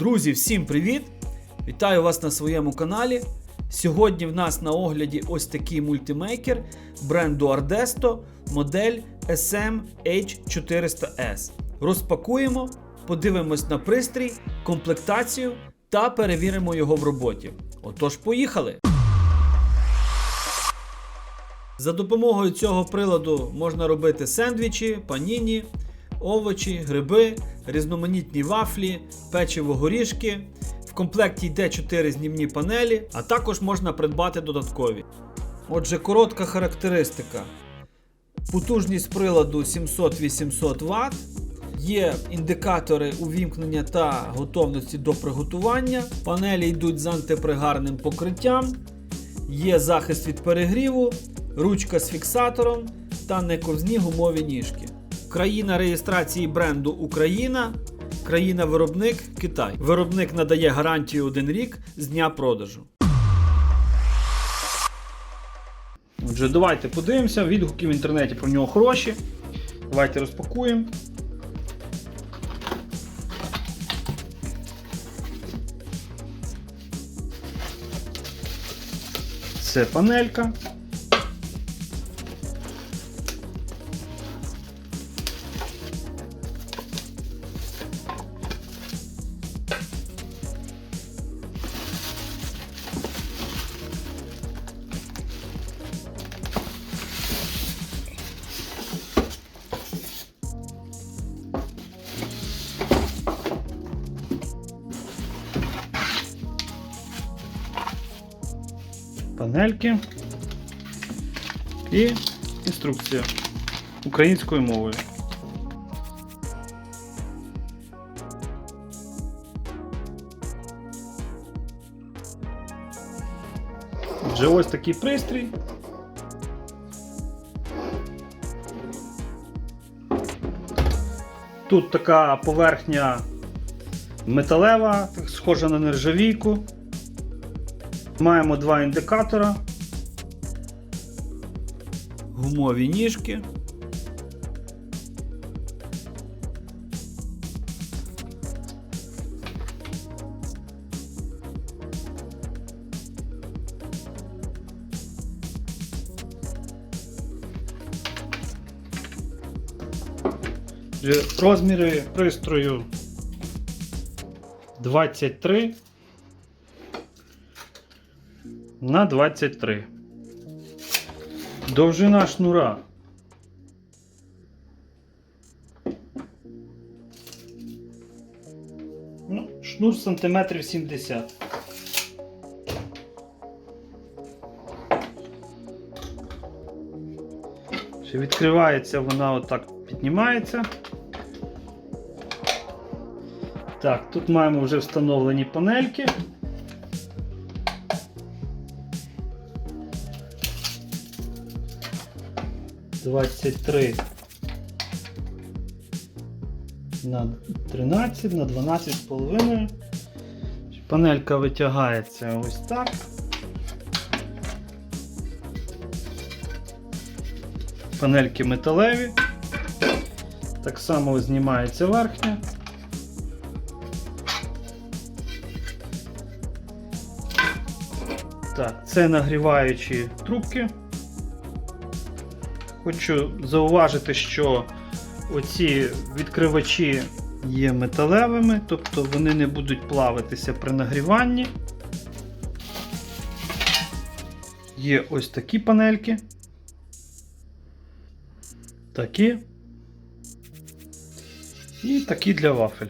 Друзі, всім привіт! Вітаю вас на своєму каналі. Сьогодні в нас на огляді ось такий мультимейкер бренду Ardesto, модель SM-H400S. Розпакуємо, подивимось на пристрій, комплектацію та перевіримо його в роботі. Отож, поїхали! За допомогою цього приладу можна робити сендвічі, паніні, овочі, гриби, різноманітні вафлі, печиво горішки. В комплекті йде 4 знімні панелі, а також можна придбати додаткові. Отже, коротка характеристика. Потужність приладу 700-800 Вт. Є індикатори увімкнення та готовності до приготування. Панелі йдуть з антипригарним покриттям. Є захист від перегріву, ручка з фіксатором та нековзні гумові ніжки. Країна реєстрації бренду Україна. Країна-виробник Китай. Виробник надає гарантію 1 рік з дня продажу. Отже, давайте подивимося. Відгуки в інтернеті про нього хороші. Давайте розпакуємо. Це панелька. Панельки і інструкція українською мовою. Отже, ось такий пристрій. Тут така поверхня металева, схожа на нержавійку. Маємо два індикатора. Гумові ніжки. Розміри пристрою 23 на 23. Довжина шнура. Ну, шнур сантиметрів 70. Ще відкривається, вона отак піднімається. Так, тут маємо вже встановлені панельки. Двадцять три на 13 на 12 з половиною. Панелька витягається ось так. Панельки металеві. Так само знімається верхня. Так, це нагріваючі трубки. Хочу зауважити, що оці відкривачі є металевими, тобто вони не будуть плавитися при нагріванні. Є ось такі панельки. Такі. І такі для вафель.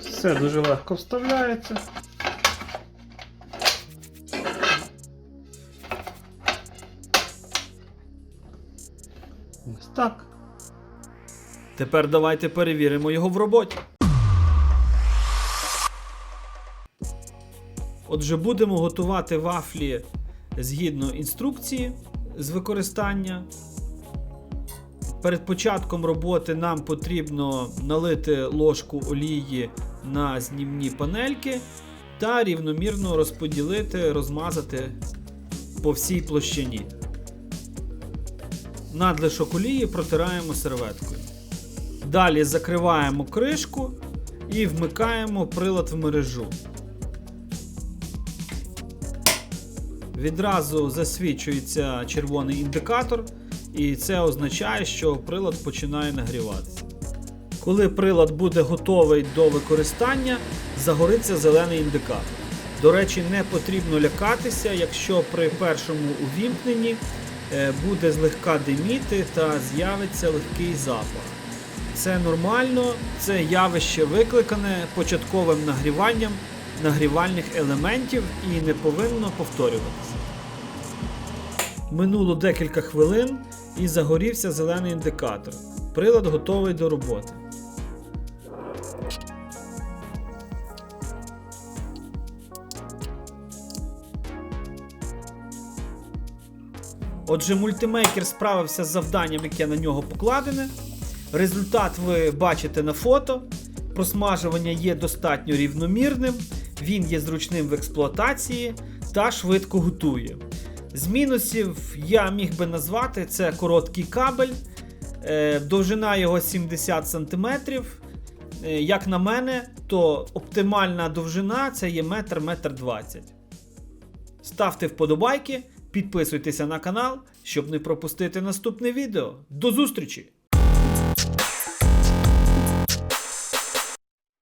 Все дуже легко вставляється. Так. Тепер давайте перевіримо його в роботі. Отже, будемо готувати вафлі згідно інструкції з використання. Перед початком роботи нам потрібно налити ложку олії на знімні панельки та рівномірно розподілити, розмазати по всій площині. Надлишок олії протираємо серветкою. Далі закриваємо кришку і вмикаємо прилад в мережу. Відразу засвічується червоний індикатор, і це означає, що прилад починає нагріватися. Коли прилад буде готовий до використання, загориться зелений індикатор. До речі, не потрібно лякатися, якщо при першому увімкненні буде злегка диміти та з'явиться легкий запах. Це нормально, це явище викликане початковим нагріванням нагрівальних елементів і не повинно повторюватися. Минуло декілька хвилин і загорівся зелений індикатор. Прилад готовий до роботи. Отже, мультимейкер справився з завданням, яке на нього покладене. Результат ви бачите на фото. Просмажування є достатньо рівномірним, він є зручним в експлуатації та швидко готує. З мінусів я міг би назвати це короткий кабель, е, довжина його 70 см. Е, Як на мене, то оптимальна довжина це є метр метр 20 Ставте вподобайки, підписуйтеся на канал, щоб не пропустити наступне відео. До зустрічі!